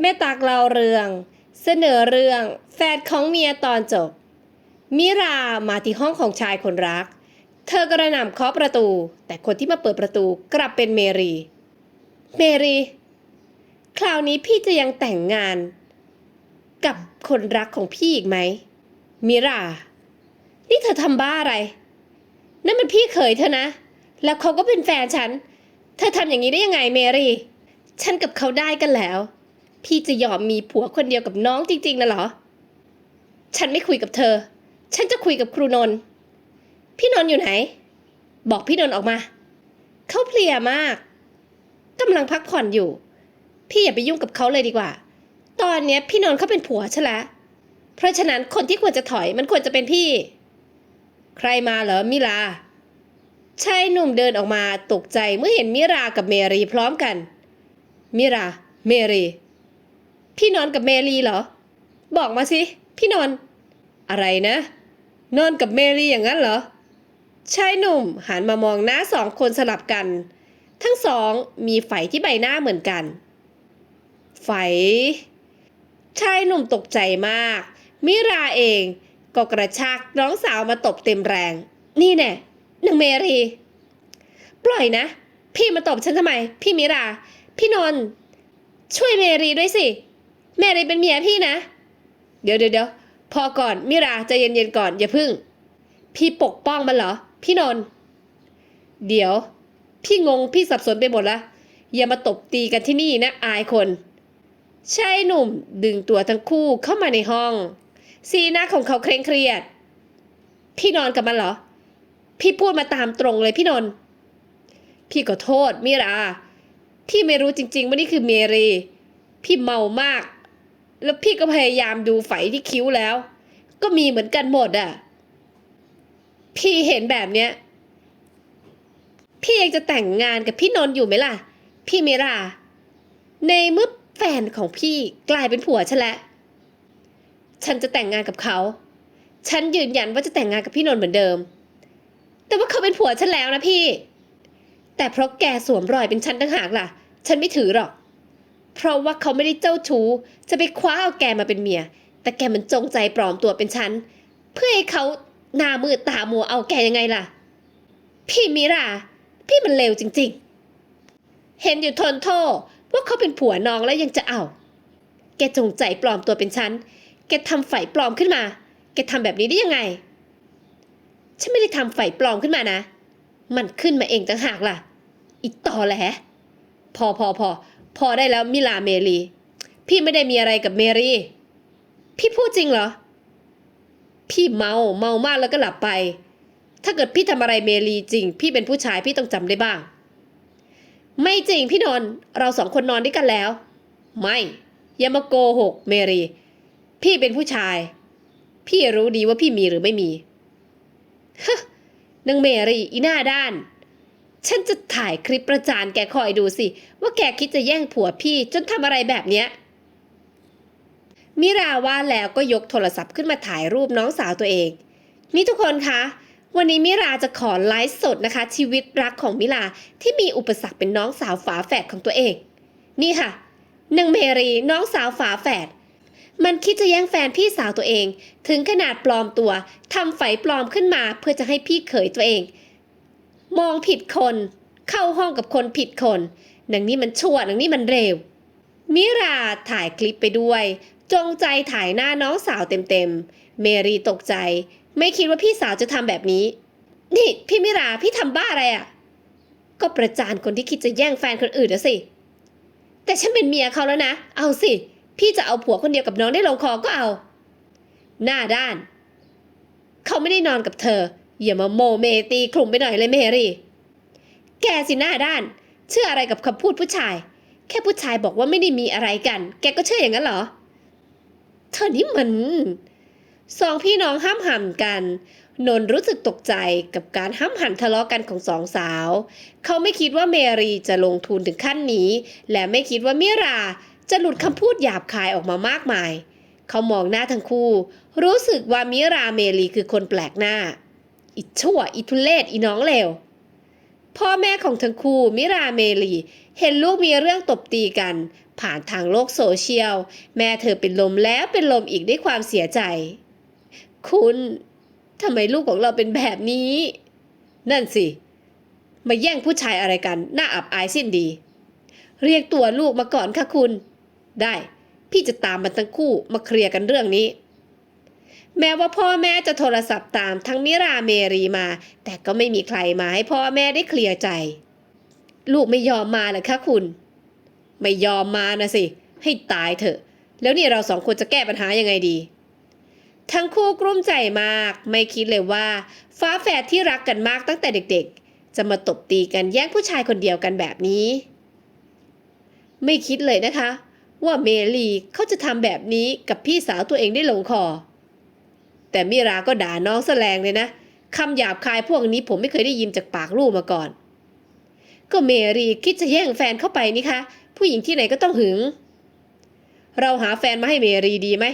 แม่ตักเล่าเรื่อง เสนอเรื่องแฟนของเมียตอนจบ มิรามาที่ห้องของชายคนรัก เธอกระหน่ำเคาะประตู แต่คนที่มาเปิดประตูกลับเป็นเมรี เมรี คราวนี้พี่จะยังแต่งงาน กับคนรักของพี่อีกไหม มิรา นี่เธอทำบ้าอะไร นั่นมันพี่เขยเธอนะ แล้วเขาก็เป็นแฟนฉัน เธอทำอย่างนี้ได้ยังไงเมรี ฉันกับเขาได้กันแล้ว พี่จะยอมมีผัวคนเดียวกับน้องจริงๆนะเหรอ ฉันไม่คุยกับเธอ ฉันจะคุยกับครูนนท์พี่นนท์อยู่ไหน บอกพี่นนท์ออกมา เขาเพลียมากกำลังพักผ่อนอยู่ พี่อย่าไปยุ่งกับเขาเลยดีกว่า ตอนนี้พี่นนท์เขาเป็นผัวฉันละ เพราะฉะนั้นคนที่ควรจะถอยมันควรจะเป็นพี่ ใครมาเหรอมิลาชายหนุ่มเดินออกมาตกใจเมื่อเห็นมิรากับเมรีพร้อมกัน มิรา เมรี พี่นอนกับเมรีเหรอ บอกมาสิ พี่นอน อะไรนะ นอนกับเมรีอย่างนั้นเหรอชายหนุ่มหันมามองหน้าสองคนสลับกัน ทั้งสองมีไฝที่ใบหน้าเหมือนกัน ไฝ ชายหนุ่มตกใจมาก มิราเองก็กระชากน้องสาวมาตบเต็มแรง นี่แน่นางเมรี ปล่อยนะ พี่มาตบฉันทำไม พี่มิรา พี่นนท์ช่วยเมรีด้วยสิ เมรีเป็นเมียพี่นะเดี๋ยวเดี๋ยวเดี๋ยว พอก่อน มิราใจเย็นๆก่อน อย่าพึ่ง พี่ปกป้องมันเหรอ พี่นนท์เดี๋ยว พี่งงพี่สับสนไปหมดละอย่ามาตบตีกันที่นี่นะอายคนชายหนุ่มดึงตัวทั้งคู่เข้ามาในห้อง สีหน้าของเขาเคร่งเครียด พี่นอนกับมันเหรอ พี่พูดมาตามตรงเลยพี่นนท์พี่ขอโทษมิรา พี่ไม่รู้จริงๆว่านี่คือเมรี พี่เมามาก แล้วพี่ก็พยายามดูไฝที่คิ้วแล้ว ก็มีเหมือนกันหมดอะ พี่เห็นแบบเนี้ย พี่ยังจะแต่งงานกับพี่นนท์อยู่ไหมล่ะ พี่เมรา ในเมื่อแฟนของพี่กลายเป็นผัวฉันแล้วฉันจะแต่งงานกับเขา ฉันยืนยันว่าจะแต่งงานกับพี่นนท์เหมือนเดิม แต่ว่าเขาเป็นผัวฉันแล้วนะพี่ แต่เพราะแกสวมรอยเป็นฉันต่างหากล่ะ ฉันไม่ถือหรอก เพราะว่าเขาไม่ได้เจ้าชู้ จะไปคว้าเอาแกมาเป็นเมีย แต่แกมันจงใจปลอมตัวเป็นฉัน เพื่อให้เขาหน้ามืดตามัวเอาแกยังไงล่ะ พี่มิรา พี่มันเลวจริง ๆ เห็นอยู่ทนโทษว่าเขาเป็นผัวน้องแล้วยังจะเอา แกจงใจปลอมตัวเป็นฉัน แกทำไฝปลอมขึ้นมา แกทำแบบนี้ได้ยังไง ฉันไม่ได้ทำไฝปลอมขึ้นมานะ มันขึ้นมาเองต่างหากล่ะ อีต่อแหลพอพอพอ พอได้แล้วมิลาเมรี พี่ไม่ได้มีอะไรกับเมรี พี่พูดจริงเหรอ พี่เมาเมามากแล้วก็หลับไป ถ้าเกิดพี่ทำอะไรเมรีจริง พี่เป็นผู้ชายพี่ต้องจำได้บ้าง ไม่จริงพี่นอนเราสองคนนอนด้วยกันแล้ว ไม่ อย่ามาโกหกเมรี พี่เป็นผู้ชาย พี่รู้ดีว่าพี่มีหรือไม่มีฮะนางเมรีอีหน้าด้าน ฉันจะถ่ายคลิปประจานแกคอยดูสิ ว่าแกคิดจะแย่งผัวพี่จนทำอะไรแบบเนี้ย มิราว่าแล้วก็ยกโทรศัพท์ขึ้นมาถ่ายรูปน้องสาวตัวเอง นี่ทุกคนคะ วันนี้มิราจะขอไลฟ์สดนะคะ ชีวิตรักของมิราที่มีอุปสรรคเป็นน้องสาวฝาแฝดของตัวเอง นี่ค่ะนางเมรีน้องสาวฝาแฝดมันคิดจะแย่งแฟนพี่สาวตัวเอง ถึงขนาดปลอมตัวทำไฝปลอมขึ้นมาเพื่อจะให้พี่เขยตัวเอง มองผิดคน เข้าห้องกับคนผิดคนหนังนี้มันชั่วหนังนี้มันเร็ว มิราถ่ายคลิปไปด้วย จงใจถ่ายหน้าน้องสาวเต็มๆ เมรีตกใจ ไม่คิดว่าพี่สาวจะทำแบบนี้ นี่พี่มิราพี่ทำบ้าอะไรอะ่ะ ก็ประจานคนที่คิดจะแย่งแฟนคนอื่นนะสิ แต่ฉันเป็นเมียเขาแล้วนะ เอาสิ พี่จะเอาผัวคนเดียวกับน้องได้ลงคอก็เอา หน้าด้าน เขาไม่ได้นอนกับเธอ อย่ามาโมเมตีคลุมไปหน่อยเลยเมรี่ แกสิหน้าด้าน เชื่ออะไรกับคำพูดผู้ชาย แค่ผู้ชายบอกว่าไม่ได้มีอะไรกัน แกก็เชื่ออย่างนั้นเหรอ เธอนี่มัน สองพี่น้องห้ามหันกัน นนรู้สึกตกใจกับการห้ามหันทะเลาะกันของสองสาว เขาไม่คิดว่าเมรีจะลงทุนถึงขั้นนี้ และไม่คิดว่ามิราจะหลุดคำพูดหยาบคายออกมามากมาย เขามองหน้าทั้งคู่ รู้สึกว่ามิราเมรีคือคนแปลกหน้า อิชั่ว อิทุเลศอีน้องเลว พ่อแม่ของทั้งคู่มิราเมลี เห็นลูกมีเรื่องตบตีกัน ผ่านทางโลกโซเชียล แม่เธอเป็นลมแล้วเป็นลมอีกด้วยความเสียใจ คุณทำไมลูกของเราเป็นแบบนี้ นั่นสิ มาแย่งผู้ชายอะไรกันน่าอับอายสิ้นดี เรียกตัวลูกมาก่อนค่ะคุณ ได้ พี่จะตามมันทั้งคู่มาเคลียร์กันเรื่องนี้ แม้ว่าพ่อแม่จะโทรศัพท์ตามทั้งมิราเมรีมา แต่ก็ไม่มีใครมาให้พ่อแม่ได้เคลียร์ใจ ลูกไม่ยอมมาเหรอคะคุณ ไม่ยอมมานะสิ ให้ตายเถอะ แล้วนี่เราสองคนจะแก้ปัญหายังไงดี ทั้งคู่กลุ้มใจมาก ไม่คิดเลยว่า ฟ้าแฝดที่รักกันมากตั้งแต่เด็กๆ จะมาตบตีกันแย่งผู้ชายคนเดียวกันแบบนี้ ไม่คิดเลยนะคะ ว่าเมลีเขาจะทำแบบนี้กับพี่สาวตัวเองได้ลงคอ แต่มิราก็ด่าน้องแสลงเลยนะคำหยาบคายพวกนี้ผมไม่เคยได้ยินจากปากลูกมาก่อน ก็เมรีคิดจะแย่งแฟนเข้าไปนี่คะผู้หญิงที่ไหนก็ต้องหึง เราหาแฟนมาให้เมรีดีไหม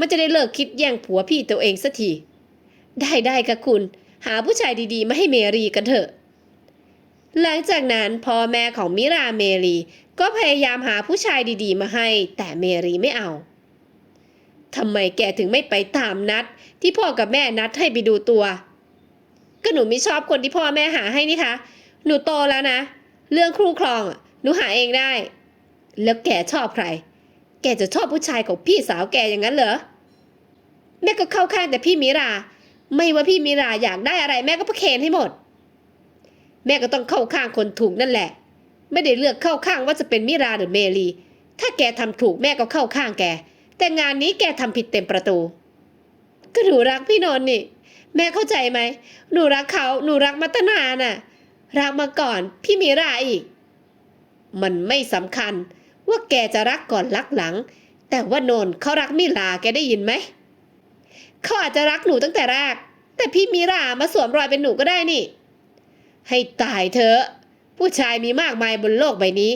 มันจะได้เลิกคิดแย่งผัวพี่ตัวเองสักทีได้ได้ค่ะคุณ หาผู้ชายดีๆ มาให้เมรีกันเถอะ หลังจากนั้นพ่อแม่ของมิราเมรีก็พยายามหาผู้ชายดีๆ มาให้ แต่เมรีไม่เอา ทำไมแกถึงไม่ไปตามนัด ที่พ่อกับแม่นัดให้ไปดูตัว ก็หนูไม่ชอบคนที่พ่อแม่หาให้นี่คะ หนูโตแล้วนะ เรื่องครูครองอะหนูหาเองได้ แล้วแกชอบใคร แกจะชอบผู้ชายของพี่สาวแกอย่างนั้นเหรอ แม่ก็เข้าข้างแต่พี่มิรา ไม่ว่าพี่มิราอยากได้อะไรแม่ก็ประเคนให้หมด แม่ก็ต้องเข้าข้างคนถูกนั่นแหละ ไม่ได้เลือกเข้าข้างว่าจะเป็นมิราหรือเมลี ถ้าแกทำถูกแม่ก็เข้าข้างแก แต่งานนี้แกทำผิดเต็มประตู ก็หนูรักพี่นนท์นี่ แม่เข้าใจไหม หนูรักเขาหนูรักมาตนานน่ะ รักมาก่อนพี่มิราอีก มันไม่สำคัญว่าแกจะรักก่อนรักหลัง แต่ว่าโนนเขารักมิลาแกได้ยินไหม เขาอาจจะรักหนูตั้งแต่แรก แต่พี่มิรามาสวมรอยเป็นหนูก็ได้นี่ ให้ตายเถอะ ผู้ชายมีมากมายบนโลกใบนี้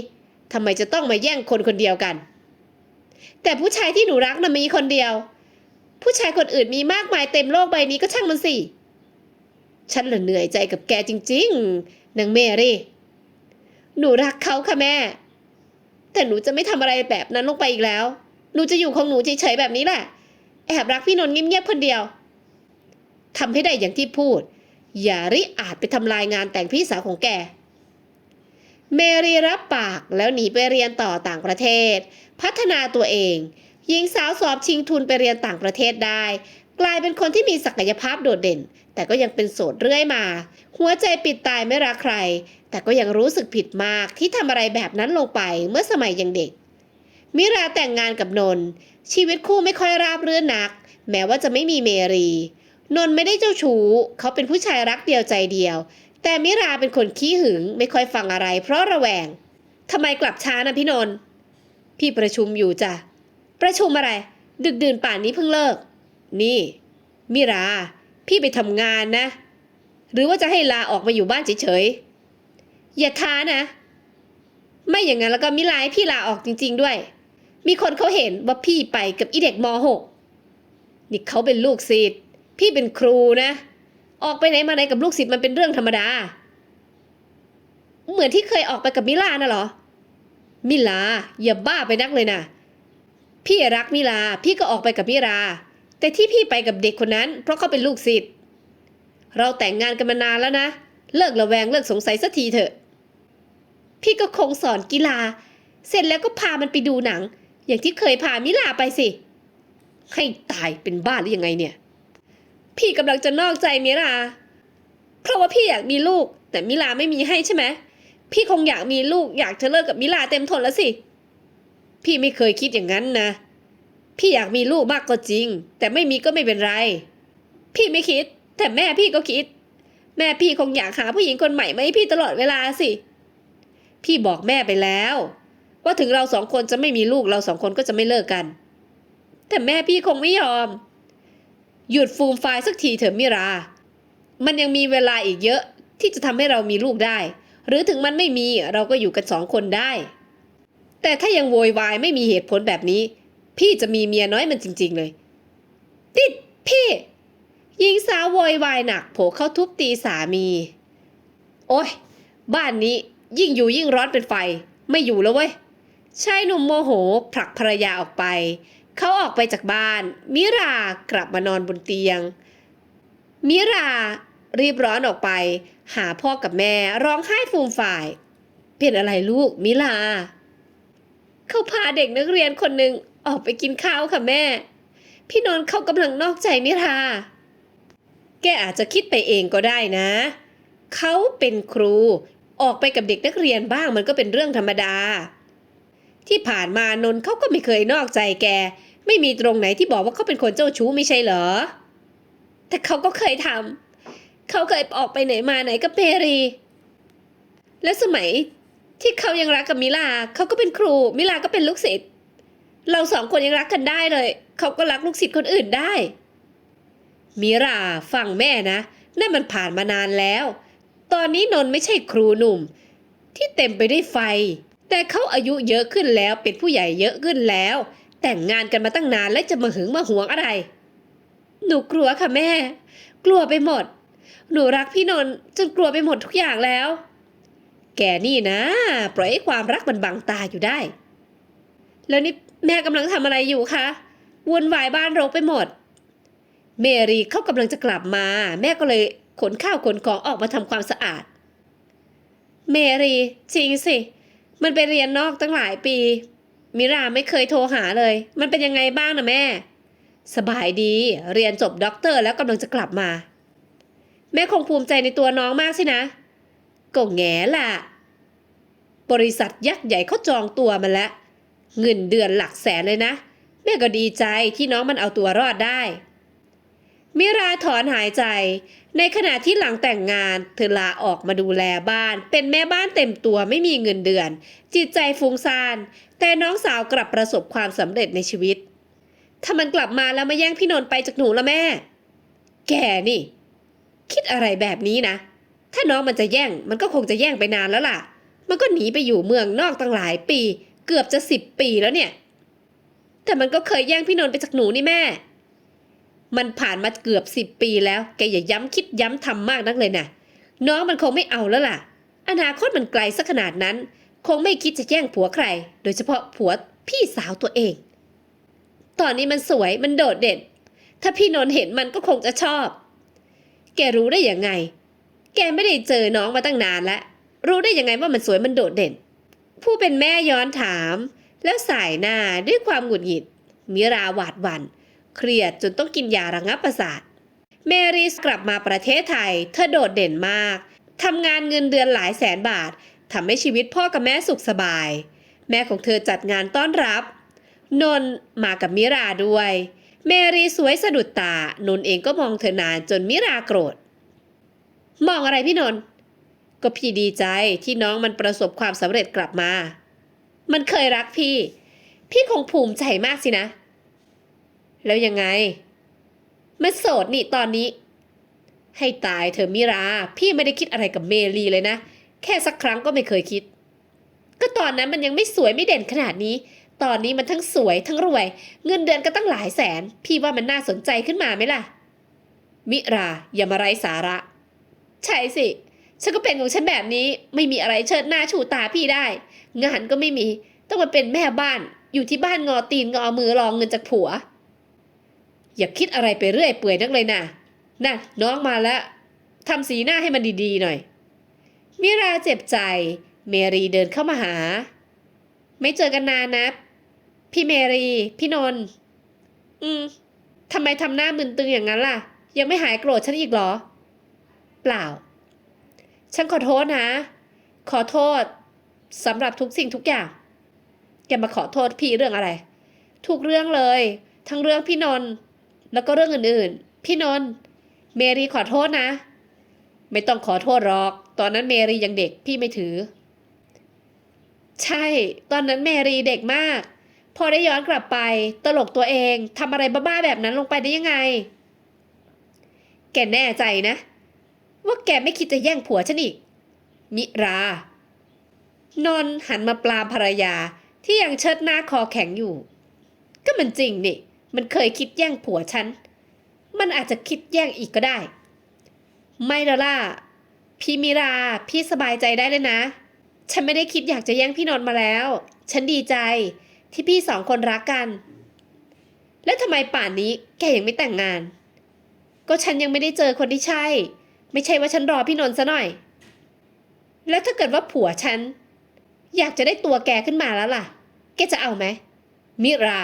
ทำไมจะต้องมาแย่งคนคนเดียวกัน แต่ผู้ชายที่หนูรักน่ะมีคนเดียว ผู้ชายคนอื่นมีมากมายเต็มโลกใบนี้ก็ช่างมันสิ ฉันเหละเหนื่อยใจกับแกจริงๆนางเมรี่ หนูรักเขาค่ะแม่ แต่หนูจะไม่ทำอะไรแบบนั้นลงไปอีกแล้ว หนูจะอยู่ของหนูเฉยๆแบบนี้แหละ แอบรักพี่นนท์เงียบๆคนเดียวทำให้ได้อย่างที่พูด อย่าริอาจไปทำลายงานแต่งพี่สาวของแก เมรีรับปากแล้วหนีไปเรียนต่อต่างประเทศ พัฒนาตัวเอง หญิงสาวสอบชิงทุนไปเรียนต่างประเทศได้ กลายเป็นคนที่มีศักยภาพโดดเด่น แต่ก็ยังเป็นโสดเรื่อยมา หัวใจปิดตายไม่รักใคร แต่ก็ยังรู้สึกผิดมากที่ทำอะไรแบบนั้นลงไปเมื่อสมัยยังเด็ก มิราแต่งงานกับนนท์ชีวิตคู่ไม่ค่อยราบรื่นนัก แม้ว่าจะไม่มีเมรี นนท์ไม่ได้เจ้าชู้ เขาเป็นผู้ชายรักเดียวใจเดียว แต่มิราเป็นคนขี้หึงไม่ค่อยฟังอะไร เพราะระแวงทำไมกลับช้านะพี่นนท์พี่ประชุมอยู่จ้ะ ประชุมอะไร ดึกดื่นป่านนี้เพิ่งเลิก นี่ มิรา พี่ไปทำงานนะ หรือว่าจะให้ลาออกมาอยู่บ้านเฉยๆ อย่าท้านะ ไม่อย่างนั้นแล้วก็มิลาให้พี่ลาออกจริง ๆ ด้วย มีคนเขาเห็นว่าพี่ไปกับอีเด็กม .6 นี่เขาเป็นลูกศิษย์พี่เป็นครูนะ ออกไปไหนมาไหนกับลูกศิษย์มันเป็นเรื่องธรรมดา เหมือนที่เคยออกไปกับมิลาน่ะเหรอ มิลาอย่าบ้าไปนักเลยนะพี่รักมิลา พี่ก็ออกไปกับมิราแต่ที่พี่ไปกับเด็กคนนั้น เพราะเขาเป็นลูกศิษย์ เราแต่งงานกันมานานแล้วนะ เลิกระแวงเลิกสงสัยสักทีเถอะ พี่ก็คงสอนกีฬา เสร็จแล้วก็พามันไปดูหนัง อย่างที่เคยพามิลาไปสิ ให้ตายเป็นบ้าหรือยังไงเนี่ย พี่กำลังจะนอกใจมิราเพราะว่าพี่อยากมีลูก แต่มิลาไม่มีให้ใช่ไหมพี่คงอยากมีลูกอยากจะเลิกกับมิลาเต็มทนแล้วสิ พี่ไม่เคยคิดอย่างนั้นนะ พี่อยากมีลูกมากก็จริง แต่ไม่มีก็ไม่เป็นไร พี่ไม่คิด แต่แม่พี่ก็คิด แม่พี่คงอยากหาผู้หญิงคนใหม่มาให้พี่ตลอดเวลาสิ พี่บอกแม่ไปแล้ว ว่าถึงเราสองคนจะไม่มีลูกเราสองคนก็จะไม่เลิกกัน แต่แม่พี่คงไม่ยอม หยุดฟูมไฟสักทีเถอะมิรา มันยังมีเวลาอีกเยอะที่จะทำให้เรามีลูกได้ หรือถึงมันไม่มีเราก็อยู่กันสองคนได้ แต่ถ้ายังโวยวายไม่มีเหตุผลแบบนี้ พี่จะมีเมียน้อยมันจริง ๆเลย ติดพี่หญิงสาวโวยวายหนักโผเข้าทุบตีสามี โอ้ยบ้านนี้ยิ่งอยู่ยิ่งร้อนเป็นไฟ ไม่อยู่แล้วเว้ยชายหนุ่มโมโหผลักภรรยาออกไป เขาออกไปจากบ้าน มิรากลับมานอนบนเตียง มิรารีบร้อนออกไป หาพ่อกับแม่ร้องไห้ฟูมฝ่าย เป็นอะไรลูกมิลา เขาพาเด็กนักเรียนคนหนึ่งออกไปกินข้าวค่ะแม่ พี่นนท์เขากำลังนอกใจมิรา แกอาจจะคิดไปเองก็ได้นะ เขาเป็นครูออกไปกับเด็กนักเรียนบ้างมันก็เป็นเรื่องธรรมดา ที่ผ่านมานนท์เขาก็ไม่เคยนอกใจแก ไม่มีตรงไหนที่บอกว่าเขาเป็นคนเจ้าชู้ไม่ใช่เหรอ แต่เขาก็เคยทำเขาเคยออกไปไหนมาไหนกับเมรี และสมัยที่เขายังรักกับมิลาเขาก็เป็นครู มิลาก็เป็นลูกศิษย์เราสองคนยังรักกันได้เลย เขาก็รักลูกศิษย์คนอื่นได้ มิราฟังแม่นะนั่นมันผ่านมานานแล้ว ตอนนี้นนท์ไม่ใช่ครูหนุ่ม ที่เต็มไปด้วยไฟ แต่เขาอายุเยอะขึ้นแล้วเป็นผู้ใหญ่เยอะขึ้นแล้ว แต่งงานกันมาตั้งนานและจะมาหึงมาหวงอะไร หนูกลัวค่ะแม่ กลัวไปหมด หนูรักพี่นนท์จนกลัวไปหมดทุกอย่างแล้ว แกนี่นะ ปล่อยให้ความรักมันบังตาอยู่ได้ แล้วนี่แม่กำลังทำอะไรอยู่คะวุ่นวายบ้านรกไปหมด เมรีเขากำลังจะกลับมา แม่ก็เลยขนข้าวขนของออกมาทำความสะอาด เมรีจริงสิ มันไปเรียนนอกตั้งหลายปี มิราไม่เคยโทรหาเลย มันเป็นยังไงบ้างนะแม่ สบายดี เรียนจบด็อกเตอร์แล้วกำลังจะกลับมา แม่คงภูมิใจในตัวน้องมากสินะก็แง่ล่ะ บริษัทยักษ์ใหญ่เขาจองตัวมันแล้ว เงินเดือนหลักแสนเลยนะ แม่ก็ดีใจที่น้องมันเอาตัวรอดได้ มิราถอนหายใจ ในขณะที่หลังแต่งงาน เธอลาออกมาดูแลบ้าน เป็นแม่บ้านเต็มตัวไม่มีเงินเดือน จิตใจฟุ้งซ่าน แต่น้องสาวกลับประสบความสำเร็จในชีวิต ถ้ามันกลับมาแล้วมาแย่งพี่นนท์ไปจากหนูละแม่ แกนี่ คิดอะไรแบบนี้นะ ถ้าน้องมันจะแย่งมันก็คงจะแย่งไปนานแล้วล่ะ มันก็หนีไปอยู่เมืองนอกตั้งหลายปี เกือบจะสิบปีแล้วเนี่ย แต่มันก็เคยแย่งพี่นนท์ไปจากหนูนี่แม่ มันผ่านมาเกือบสิบปีแล้วแกอย่าย้ำคิดย้ำทำมากนักเลยนะน้องมันคงไม่เอาแล้วล่ะ อนาคตมันไกลสักขนาดนั้น คงไม่คิดจะแย่งผัวใคร โดยเฉพาะผัวพี่สาวตัวเอง ตอนนี้มันสวยมันโดดเด่น ถ้าพี่นนท์เห็นมันก็คงจะชอบ แกรู้ได้ยังไง แกไม่ได้เจอน้องมาตั้งนานแล้วรู้ได้ยังไงว่ามันสวยมันโดดเด่น ผู้เป็นแม่ย้อนถาม แล้วสายหน้าด้วยความหงุดหงิดมิราหวาดหวัน่น เครียดจนต้องกินยาระงับประสาท เมริสกลับมาประเทศไทย เธอโดดเด่นมากทำงานเงินเดือนหลายแสนบาททำให้ชีวิตพ่อกับแม่สุขสบาย แม่ของเธอจัดงานต้อนรับ นนมากับมิราด้วย เมรีสวยสะดุดตา นนเองก็มองเธอนานจนมิราโกรธ มองอะไรพี่นนก็พี่ดีใจที่น้องมันประสบความสำเร็จกลับมา มันเคยรักพี่ พี่คงภูมิใจมากสินะ แล้วยังไงมันโสดนี่ตอนนี้ ให้ตายเธอมิรา พี่ไม่ได้คิดอะไรกับเมลีเลยนะ แค่สักครั้งก็ไม่เคยคิด ก็ตอนนั้นมันยังไม่สวยไม่เด่นขนาดนี้ ตอนนี้มันทั้งสวยทั้งรวย เงินเดือนก็ตั้งหลายแสน พี่ว่ามันน่าสนใจขึ้นมาไหมล่ะ มิราอย่ามาไร้สาระ ใช่สิ ฉันก็เป็นของฉันแบบนี้ ไม่มีอะไรเชิดหน้าชูตาพี่ได้ งานก็ไม่มี ต้องมาเป็นแม่บ้าน อยู่ที่บ้านงอตีนงอมือรองเงินจากผัว อย่าคิดอะไรไปเรื่อยเปื่อยนักเลยนะน่ะน้องมาแล้วทำสีหน้าให้มันดีๆหน่อย มิราเจ็บใจ เมรีเดินเข้ามาหา ไม่เจอกันนานนะพี่เมรี พี่นนท์อืมทำไมทำหน้ามึนตึงอย่างนั้นล่ะ ยังไม่หายโกรธฉันอีกเหรอ เปล่า ฉันขอโทษนะ ขอโทษสำหรับทุกสิ่งทุกอย่าง แกมาขอโทษพี่เรื่องอะไร ทุกเรื่องเลย ทั้งเรื่องพี่นนท์ แล้วก็เรื่องอื่นๆ พี่นนท์เมรีขอโทษนะ ไม่ต้องขอโทษหรอก ตอนนั้นเมรียังเด็กพี่ไม่ถือ ใช่ ตอนนั้นเมรีเด็กมาก พอได้ย้อนกลับไป ตลกตัวเองทำอะไรบ้าๆแบบนั้นลงไปได้ยังไง แกแน่ใจนะ ว่าแกไม่คิดจะแย่งผัวฉันอีก มิรา นนท์หันมาปลามภรรยาที่ยังเชิดหน้าคอแข็งอยู่ ก็มันจริงนี่ มันเคยคิดแย่งผัวฉัน มันอาจจะคิดแย่งอีกก็ได้ ไม่ล้วล่ะ พี่มิรา พี่สบายใจได้เลยนะ ฉันไม่ได้คิดอยากจะแย่งพี่นนท์มาแล้ว ฉันดีใจที่พี่สองคนรักกัน แล้วทำไมป่านนี้แกยังไม่แต่งงาน ก็ฉันยังไม่ได้เจอคนที่ใช่ ไม่ใช่ว่าฉันรอพี่นนท์ซะหน่อย แล้วถ้าเกิดว่าผัวฉัน อยากจะได้ตัวแกขึ้นมาแล้วล่ะ แกจะเอาไหมมิรา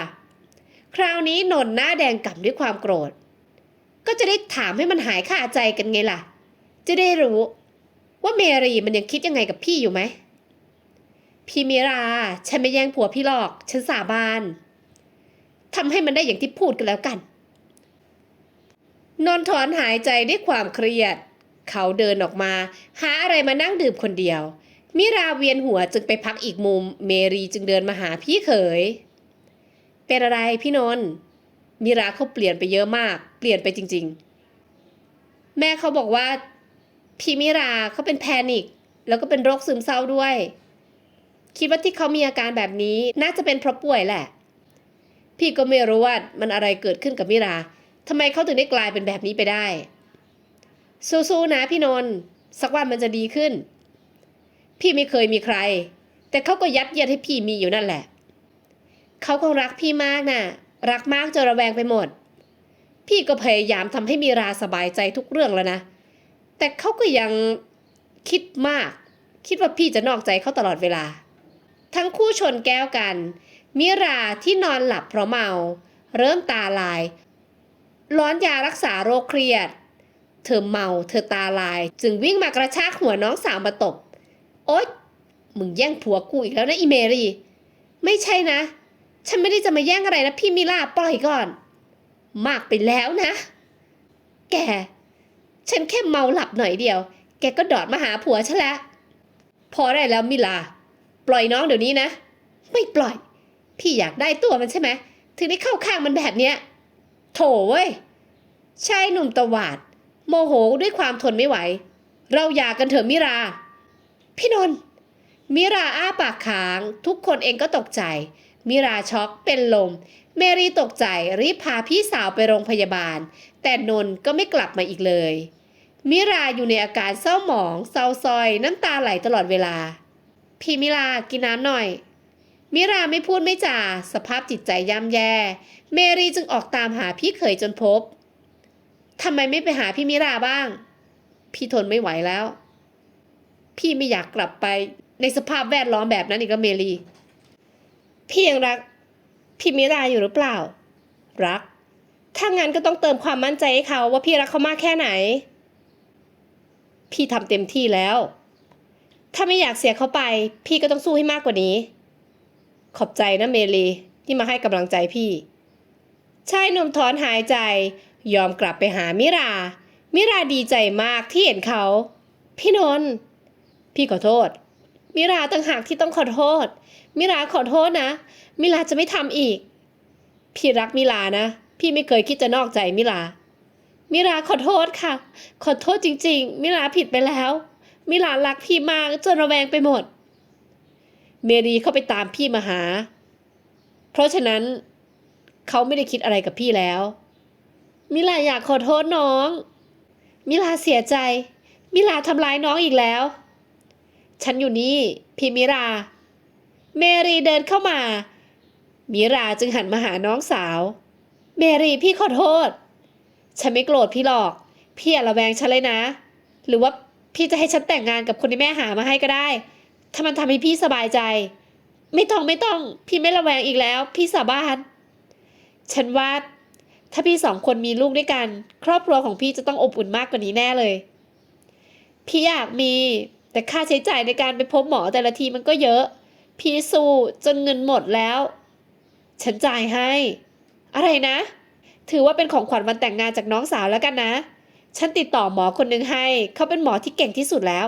คราวนี้นนท์หน้าแดงกล่ำด้วยความโกรธ ก็จะได้ถามให้มันหายคาใจกันไงล่ะ จะได้รู้ว่าเมรีมันยังคิดยังไงกับพี่อยู่ไหม พี่มิรา ฉันไม่แย่งผัวพี่หรอก ฉันสาบานทำให้มันได้อย่างที่พูดกันแล้วกัน นนท์ถอนหายใจด้วยความเครียด เขาเดินออกมา หาอะไรมานั่งดื่มคนเดียว มิราเวียนหัวจึงไปพักอีกมุม เมรีจึงเดินมาหาพี่เขย เป็นอะไรพี่นนท์มิราเขาเปลี่ยนไปเยอะมาก เปลี่ยนไปจริง ๆ แม่เขาบอกว่า พี่มิราเขาเป็นแพนิคแล้วก็เป็นโรคซึมเศร้าด้วย คิดว่าที่เขามีอาการแบบนี้น่าจะเป็นเพราะป่วยแหละ พี่ก็ไม่รู้ว่ามันอะไรเกิดขึ้นกับมิราทำไมเขาถึงได้กลายเป็นแบบนี้ไปได้ สู้ๆนะพี่นนท์สักวันมันจะดีขึ้น พี่ไม่เคยมีใคร แต่เขาก็ยัดเยียดให้พี่มีอยู่นั่นแหละ เขาคงรักพี่มากน่ะ รักมากจนระแวงไปหมด พี่ก็พยายามทำให้มีราสบายใจทุกเรื่องแล้วนะ แต่เขาก็ยังคิดมาก คิดว่าพี่จะนอกใจเขาตลอดเวลา ทั้งคู่ชนแก้วกัน มิราที่นอนหลับเพราะเมา เริ่มตาลาย ร้อนยารักษาโรคเครียด เธอเมา เธอตาลาย จึงวิ่งมากระชากหัวน้องสาวมาตบ โอ๊ยมึงแย่งผัวกูอีกแล้วนะอีเมรี ไม่ใช่นะ ฉันไม่ได้จะมาแย่งอะไรนะพี่มิลาปล่อยก่อน มากไปแล้วนะ แก ฉันแค่เมาหลับหน่อยเดียว แกก็ดอดมาหาผัวฉันล้วพอได้แล้วมิลา ปล่อยน้องเดี๋ยวนี้นะ ไม่ปล่อย พี่อยากได้ตัวมันใช่ไหม ถึงได้เข้าข้างมันแบบเนี้ย โถเว้ย ชายหนุ่มตวาด โมโหด้วยความทนไม่ไหว เราหย่ากันเถอะมิรา พี่นนท์มิราอ้าปากค้าง ทุกคนเองก็ตกใจ มิราช็อกเป็นลม เมรีตกใจรีบพาพี่สาวไปโรงพยาบาล แต่นนก็ไม่กลับมาอีกเลย มิราอยู่ในอาการเศร้าหมองเศร้าซอยน้ำตาไหลตลอดเวลา พี่มิรากินน้ำหน่อย มิราไม่พูดไม่จาสภาพจิตใจย่ำแย่ เมรีจึงออกตามหาพี่เขยจนพบทำไมไม่ไปหาพี่มิราบ้าง พี่ทนไม่ไหวแล้ว พี่ไม่อยากกลับไปในสภาพแวดล้อมแบบนั้นอีกแล้วเมรี พี่ยังรักพี่มิราอยู่หรือเปล่า รัก ถ้างั้นก็ต้องเติมความมั่นใจให้เขาว่าพี่รักเขามากแค่ไหน พี่ทำเต็มที่แล้ว ถ้าไม่อยากเสียเขาไป พี่ก็ต้องสู้ให้มากกว่านี้ ขอบใจนะเมลีที่มาให้กำลังใจพี่ชายหนุ่มถอนหายใจ ยอมกลับไปหามิรา มิราดีใจมากที่เห็นเขา พี่นนท์พี่ขอโทษ มิราต่างหากที่ต้องขอโทษ มิราขอโทษนะ มิราจะไม่ทำอีก พี่รักมิรานะ พี่ไม่เคยคิดจะนอกใจมิรามิราขอโทษค่ะ ขอโทษจริง ๆ มิราผิดไปแล้ว มิรารักพี่มากจนระแวงไปหมด เมรีเข้าไปตามพี่มาหา เพราะฉะนั้น เขาไม่ได้คิดอะไรกับพี่แล้ว มิลาอยากขอโทษน้อง มิลาเสียใจ มิลาทำร้ายน้องอีกแล้ว ฉันอยู่นี่ พี่มิรา เมรีเดินเข้ามา มิราจึงหันมาหาน้องสาว เมรีพี่ขอโทษ ฉันไม่โกรธพี่หรอก พี่อย่าระแวงฉันเลยนะ หรือว่าพี่จะให้ฉันแต่งงานกับคนที่แม่หามาให้ก็ได้ ถ้ามันทำให้พี่สบายใจ ไม่ต้องไม่ต้อง พี่ไม่ระแวงอีกแล้ว พี่สาบาน ฉันว่าถ้าพี่สองคนมีลูกด้วยกัน ครอบครัวของพี่จะต้องอบอุ่นมากกว่านี้แน่เลย พี่อยากมี แต่ค่าใช้จ่ายในการไปพบหมอแต่ละทีมันก็เยอะ พี่สู้จนเงินหมดแล้ว ฉันจ่ายให้ อะไรนะ ถือว่าเป็นของขวัญวันแต่งงานจากน้องสาวแล้วกันนะ ฉันติดต่อหมอคนหนึ่งให้ เขาเป็นหมอที่เก่งที่สุดแล้ว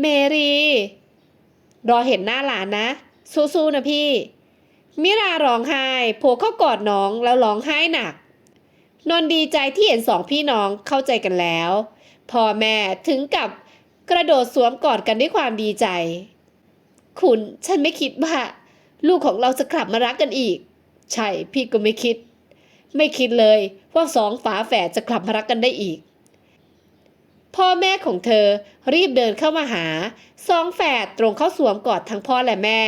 เมรี รอเห็นหน้าหลานนะ สู้ๆนะพี่ มิราร้องไห้โผล่เข้ากอดน้องแล้วร้องไห้หนัก นนดีใจที่เห็นสองพี่น้องเข้าใจกันแล้ว พ่อแม่ถึงกับกระโดดสวมกอดกันด้วยความดีใจ คุณฉันไม่คิดว่า ลูกของเราจะกลับมารักกันอีก ใช่พี่ก็ไม่คิด ไม่คิดเลยว่าสองฝาแฝดจะกลับมารักกันได้อีก พ่อแม่ของเธอรีบเดินเข้ามาหาสองแฝดตรงเข้าสวมกอดทั้งพ่อและแม่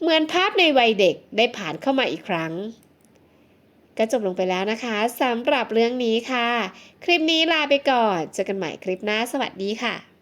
เหมือนภาพในวัยเด็กได้ผ่านเข้ามาอีกครั้งก็จบลงไปแล้วนะคะสำหรับเรื่องนี้ค่ะ คลิปนี้ลาไปก่อน เจอกันใหม่คลิปหน้า สวัสดีค่ะ